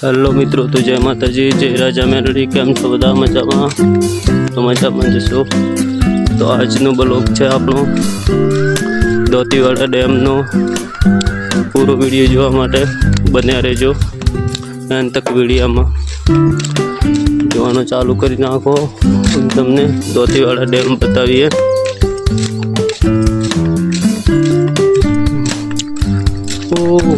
Hello મિત્રો, તો જય માતાજી, જય રાજા મેરડી, કેમ છો બધા મજામાં? તો મજામાં જશો તો આજનો બ્લોગ છે આપણો દોતીવાડા ડેમનો. પૂરો વીડિયો જોવા માટે બન્યા રહેજો એન તક વિડીયામાં. જોવાનું ચાલુ કરી નાખો તમને દોતીવાડા ડેમ બતાવીએ. ઓ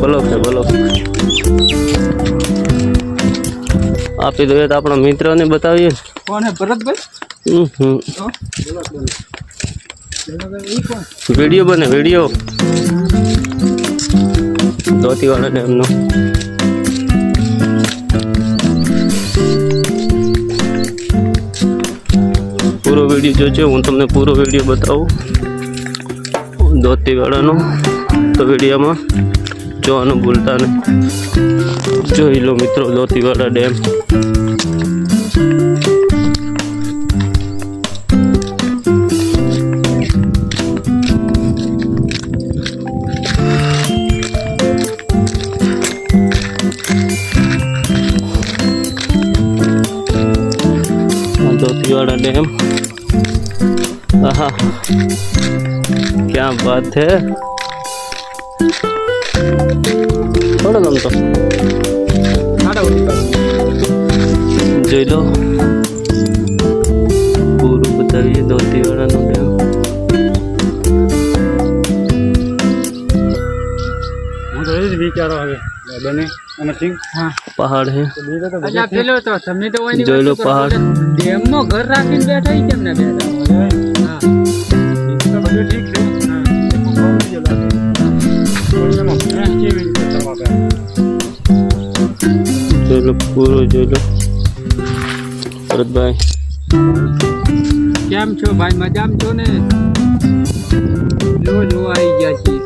બોલો કે બોલો. આપી દઈએ તો આપણા મિત્રને બતાવીએ. કોને? ભરતભાઈ? હમ. વીડિયો બને વીડિયો. ધોતીવાળા એમનો. પૂરો વીડિયો જોજો હું તમને પૂરો વીડિયો બતાવું. ધોતીવાળાનો તો વિડીયોમાં cuan bultan tujuh kilometer dua tiga ada dam ada dam aha. क्या बात है થોડો ગમતો. જોઈ લો. પૂરું બતાવીએ ધોતીવાડાનો ડેમ હું તો એ જ વિચારો હવે. બને. અને સિંગ હા. પહાડ હે. જોઈ લો. પહાડ. ડેમમાં ઘર રાખીને બેઠા કેમ ને બેઠા? પૂરો જોઈ લો ભરતભાઈ. કેમ છો ભાઈ? મજામાં છો ને? જો જો આવી ગયા છીએ.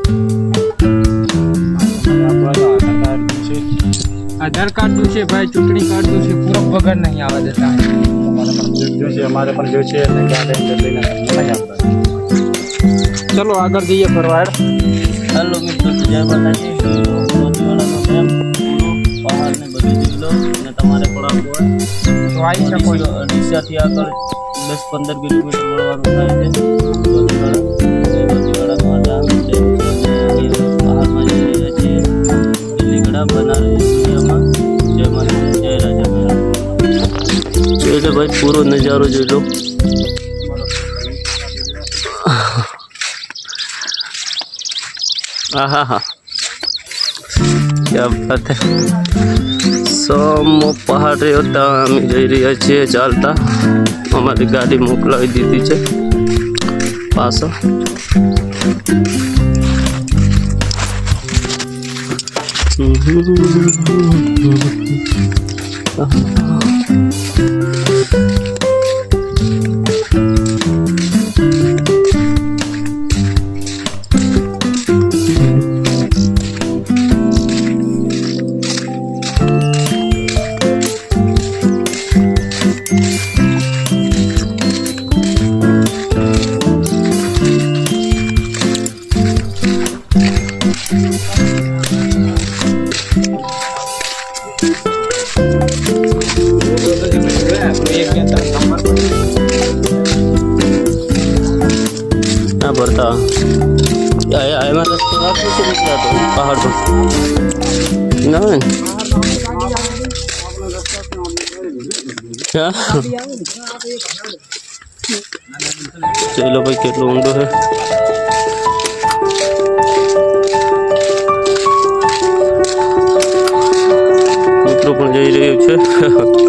આધાર કાર્ડનું છે ભાઈ ચૂંટણી કાર્ડનું છે. પૂરક વગર નહીં આવે દેતા અમારે પણ જો છે ચલો આગળ જઈએ ફરવા હેડ. હેલો મિત્રો જય માતાજી. અને તમારે પણ હોય તો આવી શકો છો ડીસાથી આગળ દસ પંદર કિલોમીટર વળવાનું થાય છે ધોતીવાડા એ ધોતીવાડાનો આ ડામ ડેમ છે અને અહીં પહાડમાં જઈ રહ્યા છીએ દિલ્હી ઘડા એરિયામાં જય માતા જય રાજા મેળા ભાઈ પૂરો નજારો જોજો હા હા હા ક્યાં બાત હે સોમો પહાડ રહ્યો ત્યાં અમે જઈ રહ્યા છીએ ચાલતા અમારી ગાડી મોકલાવી દીધી છે પાછળ ના નીકળ્યા તો પહાડ તો ના હોય ને હા ચલો ભાઈ કેટલો ઊંડો છે મિત્રો પણ જઈ રહ્યો છે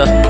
Yeah.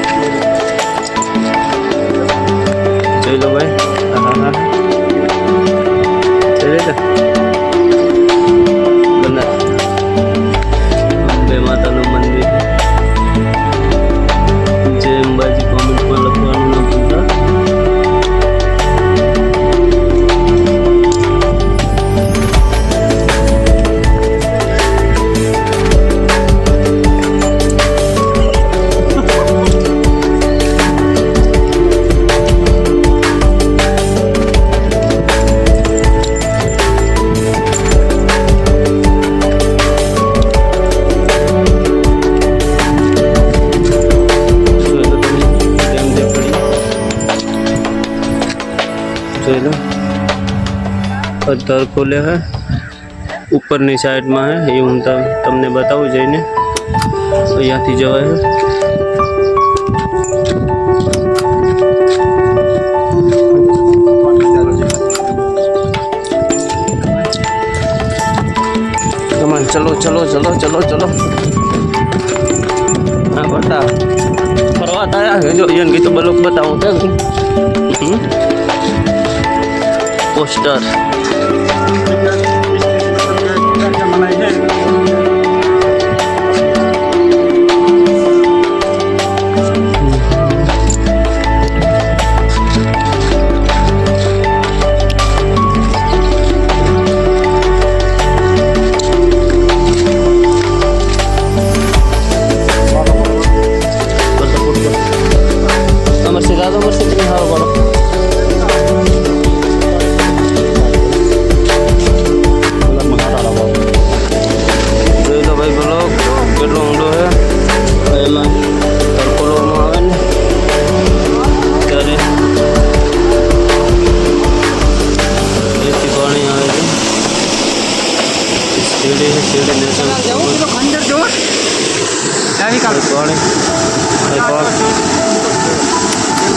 પથ્થર ખોલે હે ઉપરની સાઈડમાં હે એ હું તમ- તમને બતાવું જઈને અહીંયાથી જવાય હે કમાન ચલો ચલો ચલો ચલો ચલો હા બતા ફરવા તાયા છે જો એને કીધું બલુક બતાવું છે હમ? Poster My Amen.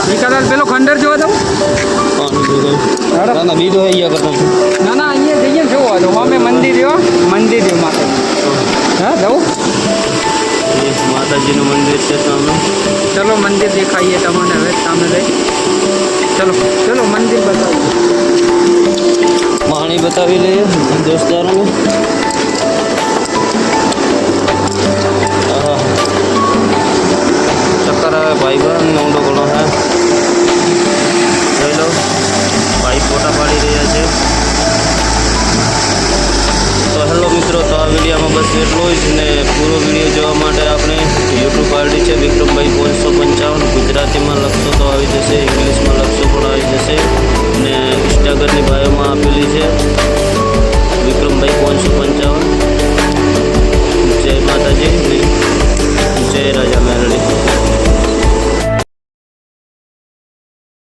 એ કદાચ પેલો ખંડર જોવા દઉં ના બીજો અહીંયા કદાચ ના ના અહીંયા જઈએ ને જોવો તો અમે મંદિર જો મંદિર જો માતા હા જવું માતાજીનું મંદિર છે સામે ચલો મંદિર દેખાઈએ તમને હવે સામે જઈ ચલો ચલો મંદિર બતાવીએ પાણી બતાવી લઈએ દોસ્તારોને ચક્કર ભાઈ બહેન મિત્રો તો આ વિડીયોમાં બસ એટલું જ ને પૂરો વીડિયો જોવા માટે આપણે